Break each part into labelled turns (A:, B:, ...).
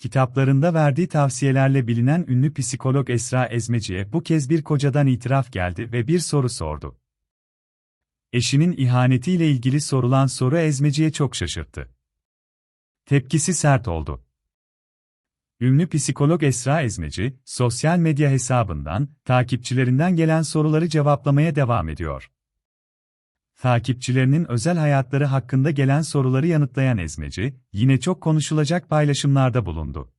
A: Kitaplarında verdiği tavsiyelerle bilinen ünlü psikolog Esra Ezmeci'ye bu kez bir kocadan itiraf geldi ve bir soru sordu. Eşinin ihanetiyle ilgili sorulan soru Ezmeci'ye çok şaşırttı. Tepkisi sert oldu. Ünlü psikolog Esra Ezmeci, sosyal medya hesabından, takipçilerinden gelen soruları cevaplamaya devam ediyor. Takipçilerinin özel hayatları hakkında gelen soruları yanıtlayan Ezmeci, yine çok konuşulacak paylaşımlarda bulundu.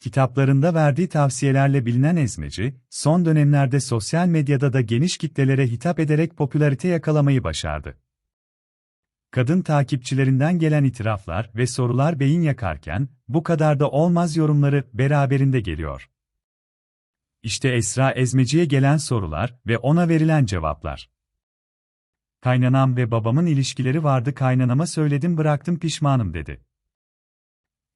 A: Kitaplarında verdiği tavsiyelerle bilinen Ezmeci, son dönemlerde sosyal medyada da geniş kitlelere hitap ederek popülarite yakalamayı başardı. Kadın takipçilerinden gelen itiraflar ve sorular beyin yakarken, bu kadar da olmaz yorumları beraberinde geliyor. İşte Esra Ezmeci'ye gelen sorular ve ona verilen cevaplar. Kaynanam ve babamın ilişkileri vardı kaynanama söyledim bıraktım pişmanım dedi.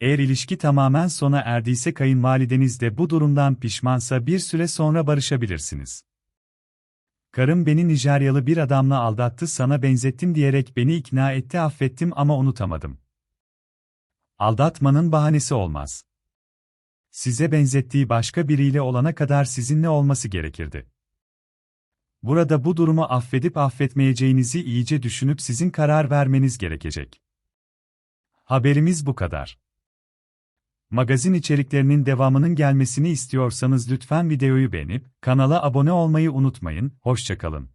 A: Eğer ilişki tamamen sona erdiyse kayınvalideniz de bu durumdan pişmansa bir süre sonra barışabilirsiniz. Karım beni Nijeryalı bir adamla aldattı sana benzettim diyerek beni ikna etti affettim ama unutamadım. Aldatmanın bahanesi olmaz. Size benzettiği başka biriyle olana kadar sizinle olması gerekirdi. Burada bu durumu affedip affetmeyeceğinizi iyice düşünüp sizin karar vermeniz gerekecek. Haberimiz bu kadar. Magazin içeriklerinin devamının gelmesini istiyorsanız lütfen videoyu beğenip kanala abone olmayı unutmayın. Hoşçakalın.